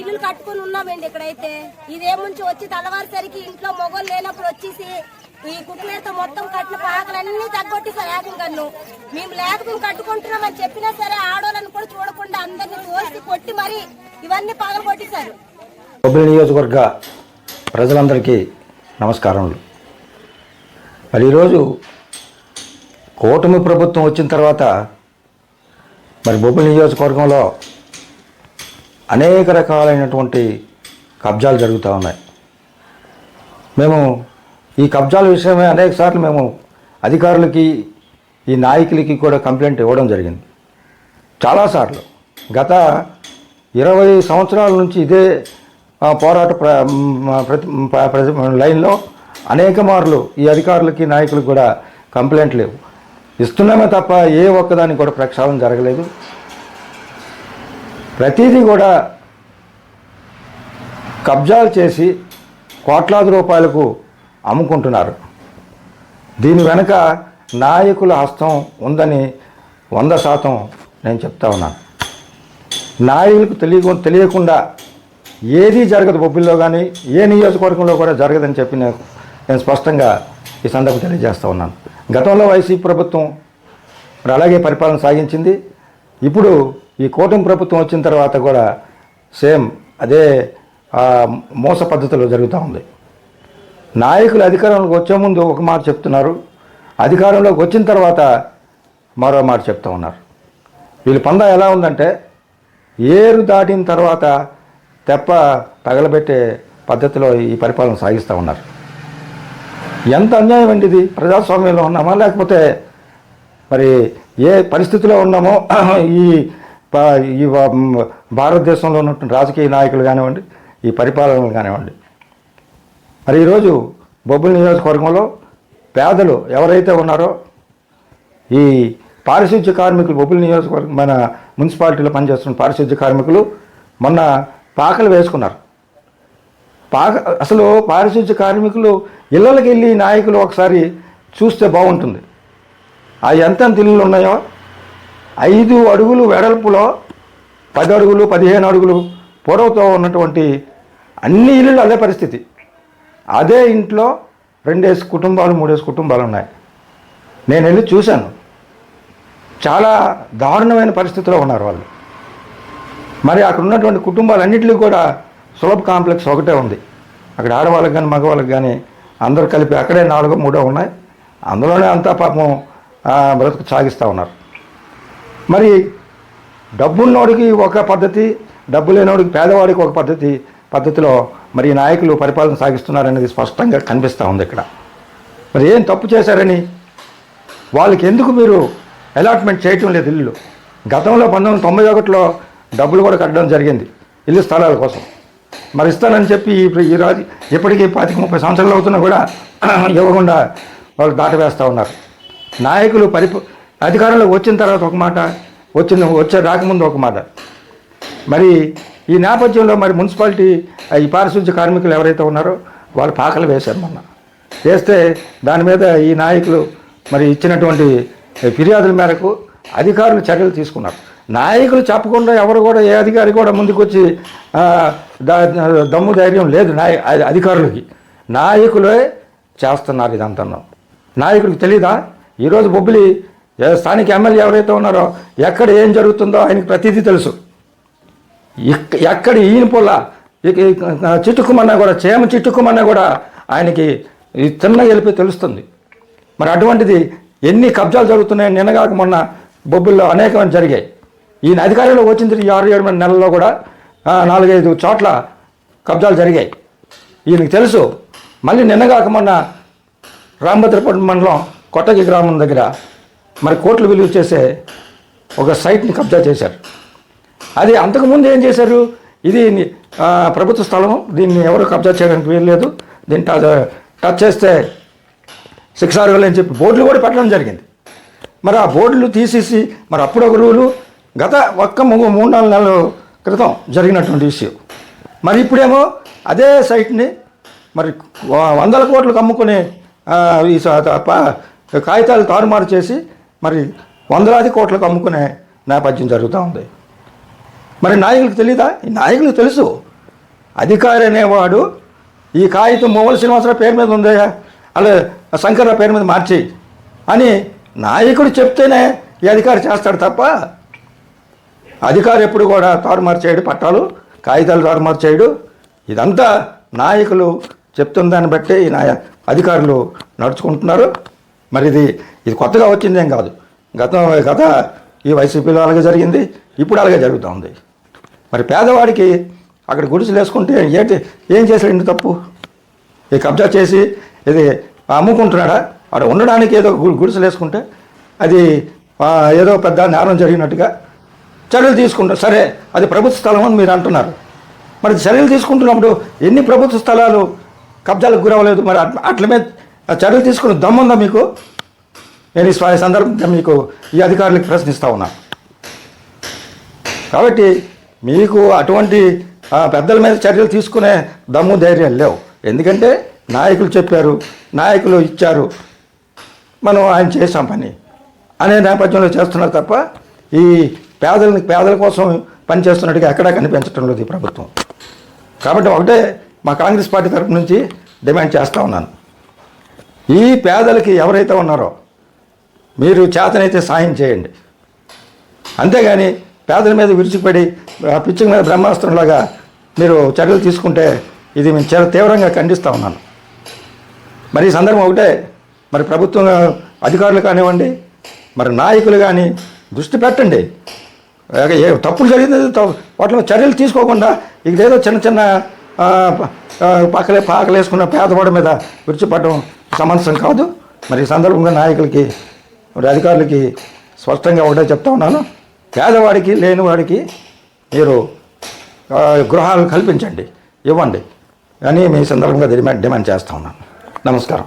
ఇల్లు కట్టుకుని ఉన్నామండి ఇక్కడైతే. ఇదేముంచి వచ్చి తలవారిసరికి ఇంట్లో మొగలు లేనప్పుడు వచ్చేసి ఈ కుట్లేతో మొత్తం కట్టిన పాకలన్నీ తగ్గొట్టేసారు ఏకం కన్ను. మేము లేకపోతే కట్టుకుంటున్నామని చెప్పినా సరే ఆడోళ్ళని కూడా చూడకుండా అందరిని తోసి కొట్టి మరి ఇవన్నీ పగలు కొట్టేశారు బొబ్బిలి నియోజకవర్గ ప్రజలందరికీ నమస్కారములు. మరి ఈరోజు కూటమి ప్రభుత్వం వచ్చిన తర్వాత మరి బొబ్బిలి నియోజకవర్గంలో అనేక రకాలైనటువంటి కబ్జాలు జరుగుతూ ఉన్నాయి. మేము ఈ కబ్జాల విషయమే అనేక సార్లు మేము అధికారులకి ఈ నాయకులకి కూడా కంప్లైంట్ ఇవ్వడం జరిగింది. చాలాసార్లు గత ఇరవై సంవత్సరాల నుంచి ఇదే పోరాట ప్ర ప్రతి ప్రతి లైన్లో అనేక మార్లు ఈ అధికారులకి నాయకులకు కూడా కంప్లైంట్ లేవు. ఇస్తున్నామే తప్ప ఏ ఒక్కదానికి కూడా ప్రక్షాళన జరగలేదు. ప్రతిదీ కూడా కబ్జాలు చేసి కోట్లాది రూపాయలకు అమ్ముకుంటున్నారు. దీని వెనుక నాయకుల హస్తం ఉందని వంద శాతం నేను చెప్తా ఉన్నాను. నాయకులకు తెలియ తెలియకుండా ఏదీ జరగదు బొబ్బిల్లో కానీ ఏ నియోజకవర్గంలో కూడా జరగదని చెప్పి నేను నేను స్పష్టంగా ఈ సందర్భం తెలియజేస్తూ ఉన్నాను. గతంలో వైసీపీ ప్రభుత్వం మరి అలాగే పరిపాలన సాగించింది. ఇప్పుడు ఈ కూటమి ప్రభుత్వం వచ్చిన తర్వాత కూడా సేమ్ అదే మోస పద్ధతిలో జరుగుతూ ఉంది. నాయకులు అధికారంలోకి వచ్చే ముందు ఒక మాట చెప్తున్నారు. అధికారంలోకి వచ్చిన తర్వాత మరో మాట చెప్తూ ఉన్నారు. వీళ్ళ పందా ఎలా ఉందంటే ఏరు దాటిన తర్వాత తెప్ప తగలబెట్టే పద్ధతిలో ఈ పరిపాలన సాగిస్తూ ఉన్నారు. ఎంత అన్యాయం అండి ఇది? ప్రజాస్వామ్యంలో ఉన్నామా? లేకపోతే మరి ఏ పరిస్థితిలో ఉన్నామో? ఈ ఈ భారతదేశంలో ఉన్నటువంటి రాజకీయ నాయకులు కానివ్వండి ఈ పరిపాలనలు కానివ్వండి. మరి ఈరోజు బొబ్బుల నియోజకవర్గంలో పేదలు ఎవరైతే ఉన్నారో ఈ పారిశుద్ధ్య కార్మికులు బొబ్బుల నియోజకవర్గం మన మున్సిపాలిటీలో పనిచేస్తున్న పారిశుద్ధ్య కార్మికులు మొన్న పాకలు వేసుకున్నారు. పాక అసలు పారిశుద్ధ్య కార్మికులు ఇళ్ళకి వెళ్ళి నాయకులు ఒకసారి చూస్తే బాగుంటుంది. ఆ ఎంత ఇల్లులు ఉన్నాయో ఐదు అడుగులు వెడల్పులో పది అడుగులు పదిహేను అడుగులు పొడవుతో ఉన్నటువంటి అన్ని ఇళ్ళు అదే పరిస్థితి. అదే ఇంట్లో రెండేసి కుటుంబాలు మూడేసి కుటుంబాలు ఉన్నాయి. నేను వెళ్ళి చూశాను. చాలా దారుణమైన పరిస్థితిలో ఉన్నారు వాళ్ళు. మరి అక్కడ ఉన్నటువంటి కుటుంబాలన్నింటిలో కూడా సులభ కాంప్లెక్స్ ఒకటే ఉంది. అక్కడ ఆడవాళ్ళకి కానీ మగవాళ్ళకి కానీ అందరూ కలిపి అక్కడే నాలుగో మూడో ఉన్నాయి. అందులోనే అంతా పాపం బ్రతుకు సాగిస్తూ ఉన్నారు. మరి డబ్బున్నోడికి ఒక పద్ధతి డబ్బు లేనోడికి పేదవాడికి ఒక పద్ధతి పద్ధతిలో మరి నాయకులు పరిపాలన సాగిస్తున్నారనేది స్పష్టంగా కనిపిస్తూ ఉంది ఇక్కడ. మరి ఏం తప్పు చేశారని? వాళ్ళకి ఎందుకు మీరు అలాట్మెంట్ చేయటం లేదు ఇల్లు? గతంలో పంతొమ్మిది వందల తొంభై ఒకటిలో డబ్బులు కూడా కట్టడం జరిగింది ఇల్లు స్థలాల కోసం. మరి ఇస్తానని చెప్పి ఈ- ఈ రాజు ఇప్పటికీ పాతిక ముప్పై సంవత్సరాలు అవుతున్నా కూడా ఇవ్వకుండా వాళ్ళు దాటవేస్తూ ఉన్నారు. నాయకులు పరిప అధికారంలోకి వచ్చిన తర్వాత ఒక మాట వచ్చిన వచ్చే రాకముందు ఒక మాట. మరి ఈ నేపథ్యంలో మరి మున్సిపాలిటీ ఈ పారిశుద్ధ్య కార్మికులు ఎవరైతే ఉన్నారో వాళ్ళు పాకలు వేశారు మొన్న. వేస్తే దాని మీద ఈ నాయకులు మరి ఇచ్చినటువంటి ఫిర్యాదుల మేరకు అధికారులు చర్యలు తీసుకున్నారు. నాయకులు చెప్పకుండా ఎవరు కూడా ఏ అధికారి కూడా ముందుకొచ్చి దమ్ము ధైర్యం లేదు నాయ అధికారులకి. నాయకులే చేస్తున్నారు ఇదంతా. నాయకులకు తెలీదా? ఈరోజు బొబ్బిలి స్థానిక ఎమ్మెల్యే ఎవరైతే ఉన్నారో ఎక్కడ ఏం జరుగుతుందో ఆయనకి ప్రతిదీ తెలుసు. ఎక్- ఎక్కడ ఈయన పొల్ల చిట్టుకుమన్నా కూడా చేమ చిట్టుకుమన్నా కూడా ఆయనకి ఈ గెలిపి తెలుస్తుంది. మరి అటువంటిది ఎన్ని కబ్జాలు జరుగుతున్నాయి నిన్నగాక మొన్న బొబ్బుల్లో అనేకమైన జరిగాయి. ఈయన అధికారంలో వచ్చిన ఈ ఆరు ఏడు నెలల్లో కూడా నాలుగైదు చోట్ల కబ్జాలు జరిగాయి. ఈయనకి తెలుసు. మళ్ళీ నిన్నగాక మొన్న రామభద్రపురం మండలం కొట్టగి గ్రామం దగ్గర మరి కోట్లు విలువ చేసే ఒక సైట్ని కబ్జా చేశారు. అది అంతకుముందు ఏం చేశారు? ఇది ప్రభుత్వ స్థలం దీన్ని ఎవరు కబ్జా చేయడానికి వీల్లేదు. దీన్ని టచ్- టచ్ చేస్తే శిక్ష అని చెప్పి బోర్డులు కూడా పెట్టడం జరిగింది. మరి ఆ బోర్డులు తీసేసి మరి అప్పుడు ఒక రూలు గత ఒక్క మూడు మూడు నాలుగు నెలల క్రితం జరిగినటువంటి ఇష్యూ. మరి ఇప్పుడేమో అదే సైట్ని మరి వందల కోట్లకు అమ్ముకునే ఈ కాగితాలు తారుమారు చేసి మరి వందలాది కోట్లకు అమ్ముకునే నేపథ్యం జరుగుతూ ఉంది. మరి నాయకులకు తెలీదా? ఈ నాయకులకు తెలుసు. అధికారి అనేవాడు ఈ కాగితం మొగల శ్రీనివాసరావు పేరు మీద ఉంది అలా శంకర్రావు పేరు మీద మార్చి అని నాయకుడు చెప్తేనే ఈ అధికారి చేస్తాడు తప్ప అధికారి ఎప్పుడు కూడా తారుమారు చేయడు పట్టాలు కాగితాలు తారుమారు చేయడు. ఇదంతా నాయకులు చెప్తున్న దాన్ని బట్టి ఈ నాయ అధికారులు నడుచుకుంటున్నారు. మరి ఇది ఇది కొత్తగా వచ్చిందేం కాదు. గత గత ఈ వైసీపీలో అలాగే జరిగింది ఇప్పుడు అలాగే జరుగుతూ ఉంది. మరి పేదవాడికి అక్కడ గుడిసెలు వేసుకుంటే ఏంటి ఏం చేశాడు తప్పు? ఈ కబ్జా చేసి ఇది అమ్ముకుంటున్నాడా? అక్కడ ఉండడానికి ఏదో గు- గుడిసెలు వేసుకుంటే అది ఏదో పెద్ద నేరం జరిగినట్టుగా చర్యలు తీసుకుంటారు సరే అది ప్రభుత్వ స్థలం అని మీరు అంటున్నారు. మరి చర్యలు తీసుకుంటున్నప్పుడు ఎన్ని ప్రభుత్వ స్థలాలు కబ్జాలకు గురవ్వలేదు? మరి అట్ల మీద ఆ చర్యలు తీసుకుని దమ్ముందా మీకు? నేను ఈ సందర్భంగా మీకు ఈ అధికారులకు ప్రశ్నిస్తూ ఉన్నా. కాబట్టి మీకు అటువంటి పెద్దల మీద చర్యలు తీసుకునే దమ్ము ధైర్యాలు లేవు. ఎందుకంటే నాయకులు చెప్పారు నాయకులు ఇచ్చారు మనం ఆయన చేసాం పని. అనే నేపథ్యంలో చేస్తున్నారు తప్ప ఈ పేదలని పేదల కోసం పనిచేస్తున్నట్టుగా ఎక్కడా కనిపించడం లేదు ఈ ప్రభుత్వం. కాబట్టి ఒకటే మా కాంగ్రెస్ పార్టీ తరపు నుంచి డిమాండ్ చేస్తూ ఉన్నాను. ఈ పేదలకి ఎవరైతే ఉన్నారో మీరు చేతనైతే సాయం చేయండి. అంతేగాని పేదల మీద విరుచిపడి ఆ మీద బ్రహ్మాస్త్రంలాగా మీరు చర్యలు తీసుకుంటే ఇది మేము చాలా తీవ్రంగా ఖండిస్తూ ఉన్నాను. మరి ఈ సందర్భం ఒకటే మరి ప్రభుత్వం అధికారులు కానివ్వండి మరి నాయకులు కానీ దృష్టి పెట్టండి. ఏ- తప్పులు జరిగింది వాటిలో చర్యలు తీసుకోకుండా ఇదేదో చిన్న చిన్న పక్కలే పాకలేసుకున్న పేదవాడి మీద విడిచిపడడం సమంజసం కాదు. మరి ఈ సందర్భంగా నాయకులకి మరి అధికారులకి స్పష్టంగా ఒకటే చెప్తా ఉన్నాను. పేదవాడికి లేనివాడికి మీరు గృహాలు కల్పించండి ఇవ్వండి. అని మీ సందర్భంగా డిమాండ్ డిమాండ్ చేస్తా ఉన్నాను. నమస్కారం.